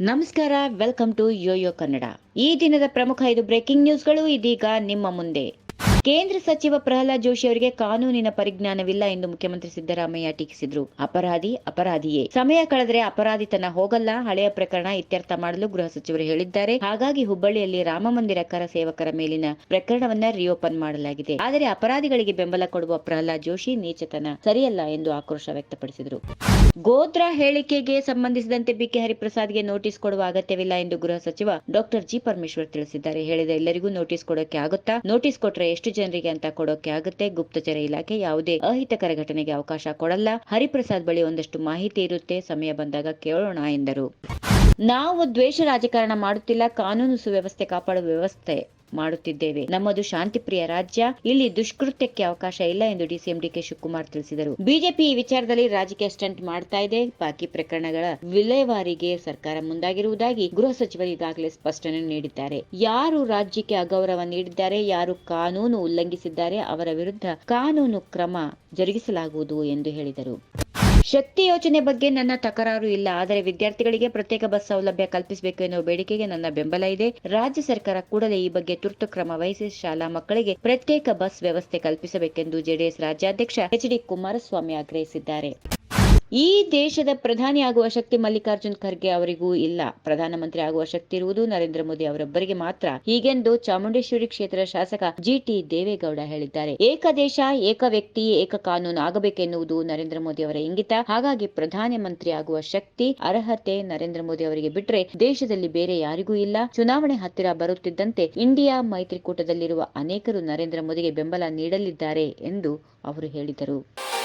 ನಮಸ್ಕಾರ welcome to Yoyo Kannada ಈ ದಿನದ ಪ್ರಮುಖ ಐದು ಬ್ರೇಕಿಂಗ್ ನ್ಯೂಸ್ಗಳು ಇದೀಗ ನಿಮ್ಮ ಮುಂದೆ. ಕೇಂದ್ರ ಸಚಿವ ಪ್ರಹ್ಲಾದ್ ಜೋಶಿ ಅವರಿಗೆ ಕಾನೂನಿನ ಪರಿಜ್ಞಾನವಿಲ್ಲ ಎಂದು ಮುಖ್ಯಮಂತ್ರಿ ಸಿದ್ದರಾಮಯ್ಯ ಟೀಕಿಸಿದ್ರು. ಅಪರಾಧಿ ಅಪರಾಧಿಯೇ. ಸಮಯ ಕಳೆದರೆ ಅಪರಾಧಿತನ ಹೋಗಲ್ಲ, ಹಳೆಯ ಪ್ರಕರಣ ಇತ್ಯರ್ಥ ಮಾಡಲು ಗೃಹ ಸಚಿವರು ಹೇಳಿದ್ದಾರೆ. ಹಾಗಾಗಿ ಹುಬ್ಬಳ್ಳಿಯಲ್ಲಿ ರಾಮ ಮಂದಿರ ಕರ ಸೇವಕರ ಮೇಲಿನ ಪ್ರಕರಣವನ್ನ ರಿಓಪನ್ ಮಾಡಲಾಗಿದೆ. ಆದರೆ ಅಪರಾಧಿಗಳಿಗೆ ಬೆಂಬಲ ಕೊಡುವ ಪ್ರಹ್ಲಾದ್ ಜೋಶಿ ನೀಚತನ, ಸರಿಯಲ್ಲ ಎಂದು ಆಕ್ರೋಶ ವ್ಯಕ್ತಪಡಿಸಿದರು. ಗೋತ್ರ ಹೇಳಿಕೆಗೆ ಸಂಬಂಧಿಸಿದಂತೆ ಬಿಕೆ ಹರಿಪ್ರಸಾದ್ಗೆ ನೋಟಿಸ್ ಕೊಡುವ ಅಗತ್ಯವಿಲ್ಲ ಎಂದು ಗೃಹ ಸಚಿವ ಡಾಕ್ಟರ್ ಜಿ ಪರಮೇಶ್ವರ್ ತಿಳಿಸಿದ್ದಾರೆ. ಹೇಳಿದ ಎಲ್ಲರಿಗೂ ನೋಟಿಸ್ ಕೊಡೋಕೆ ಆಗುತ್ತಾ? ನೋಟಿಸ್ ಕೊಟ್ರೆ ಎಷ್ಟು ಜನರಿಗೆ ಅಂತ ಕೊಡೋಕೆ ಆಗುತ್ತೆ. ಗುಪ್ತಚರ ಇಲಾಖೆ ಯಾವುದೇ ಅಹಿತಕರ ಘಟನೆಗೆ ಅವಕಾಶ ಕೊಡಲ್ಲ. ಹರಿಪ್ರಸಾದ್ ಬಳಿ ಒಂದಷ್ಟು ಮಾಹಿತಿ ಇರುತ್ತೆ. ಸಮಯ ಬಂದಾಗ ಕೇಳೋಣ ಎಂದರು. ನಾವು ದ್ವೇಷ ರಾಜಕಾರಣ ಮಾಡುತ್ತಿಲ್ಲ. ಕಾನೂನು ಸುವ್ಯವಸ್ಥೆ ಕಾಪಾಡುವ ವ್ಯವಸ್ಥೆ ಮಾಡುತ್ತಿದ್ದೇವೆ. ನಮ್ಮದು ಶಾಂತಿಪ್ರಿಯ ರಾಜ್ಯ. ಇಲ್ಲಿ ದುಷ್ಕೃತ್ಯಕ್ಕೆ ಅವಕಾಶ ಇಲ್ಲ ಎಂದು ಡಿಸಿಎಂ ಡಿಕೆ ಶಿವಕುಮಾರ್ ತಿಳಿಸಿದರು. ಬಿಜೆಪಿ ಈ ವಿಚಾರದಲ್ಲಿ ರಾಜಕೀಯ ಸ್ಟಂಟ್ ಮಾಡ್ತಾ ಇದೆ. ಬಾಕಿ ಪ್ರಕರಣಗಳ ವಿಲೇವಾರಿಗೆ ಸರ್ಕಾರ ಮುಂದಾಗಿರುವುದಾಗಿ ಗೃಹ ಸಚಿವರು ಈಗಾಗಲೇ ಸ್ಪಷ್ಟನೆ ನೀಡಿದ್ದಾರೆ. ಯಾರು ರಾಜ್ಯಕ್ಕೆ ಅಗೌರವ ನೀಡಿದ್ದಾರೆ, ಯಾರು ಕಾನೂನು ಉಲ್ಲಂಘಿಸಿದ್ದಾರೆ, ಅವರ ವಿರುದ್ಧ ಕಾನೂನು ಕ್ರಮ ಜರುಗಿಸಲಾಗುವುದು ಎಂದು ಹೇಳಿದರು. ಶಕ್ತಿ ಯೋಜನೆ ಬಗ್ಗೆ ನನ್ನ ತಕರಾರು ಇಲ್ಲ. ಆದರೆ ವಿದ್ಯಾರ್ಥಿಗಳಿಗೆ ಪ್ರತ್ಯೇಕ ಬಸ್ ಸೌಲಭ್ಯ ಕಲ್ಪಿಸಬೇಕು ಎನ್ನುವ ಬೇಡಿಕೆಗೆ ನನ್ನ ಬೆಂಬಲ ಇದೆ. ರಾಜ್ಯ ಸರ್ಕಾರ ಕೂಡಲೇ ಈ ಬಗ್ಗೆ ತುರ್ತು ಕ್ರಮ ವಹಿಸಿ ಶಾಲಾ ಮಕ್ಕಳಿಗೆ ಪ್ರತ್ಯೇಕ ಬಸ್ ವ್ಯವಸ್ಥೆ ಕಲ್ಪಿಸಬೇಕೆಂದು ಜೆಡಿಎಸ್ ರಾಜ್ಯಾಧ್ಯಕ್ಷ ಎಚ್ ಡಿ ಕುಮಾರಸ್ವಾಮಿ ಆಗ್ರಹಿಸಿದ್ದಾರೆ. ಈ ದೇಶದ ಪ್ರಧಾನಿ ಆಗುವ ಶಕ್ತಿ ಮಲ್ಲಿಕಾರ್ಜುನ್ ಖರ್ಗೆ ಅವರಿಗೂ ಇಲ್ಲ. ಪ್ರಧಾನಮಂತ್ರಿ ಆಗುವ ಶಕ್ತಿ ಇರುವುದು ನರೇಂದ್ರ ಮೋದಿ ಅವರೊಬ್ಬರಿಗೆ ಮಾತ್ರ. ಹೀಗೆಂದು ಚಾಮುಂಡೇಶ್ವರಿ ಕ್ಷೇತ್ರ ಶಾಸಕ ಜಿಟಿ ದೇವೇಗೌಡ ಹೇಳಿದ್ದಾರೆ. ಏಕ ದೇಶ, ಏಕ ವ್ಯಕ್ತಿ, ಏಕ ಕಾನೂನು ಆಗಬೇಕೆನ್ನುವುದು ನರೇಂದ್ರ ಮೋದಿ ಅವರ ಇಂಗಿತ. ಹಾಗಾಗಿ ಪ್ರಧಾನಮಂತ್ರಿ ಆಗುವ ಶಕ್ತಿ, ಅರ್ಹತೆ ನರೇಂದ್ರ ಮೋದಿ ಅವರಿಗೆ ಬಿಟ್ರೆ ದೇಶದಲ್ಲಿ ಬೇರೆ ಯಾರಿಗೂ ಇಲ್ಲ. ಚುನಾವಣೆ ಹತ್ತಿರ ಬರುತ್ತಿದ್ದಂತೆ ಇಂಡಿಯಾ ಮೈತ್ರಿಕೂಟದಲ್ಲಿರುವ ಅನೇಕರು ನರೇಂದ್ರ ಮೋದಿಗೆ ಬೆಂಬಲ ನೀಡಲಿದ್ದಾರೆ ಎಂದು ಅವರು ಹೇಳಿದರು.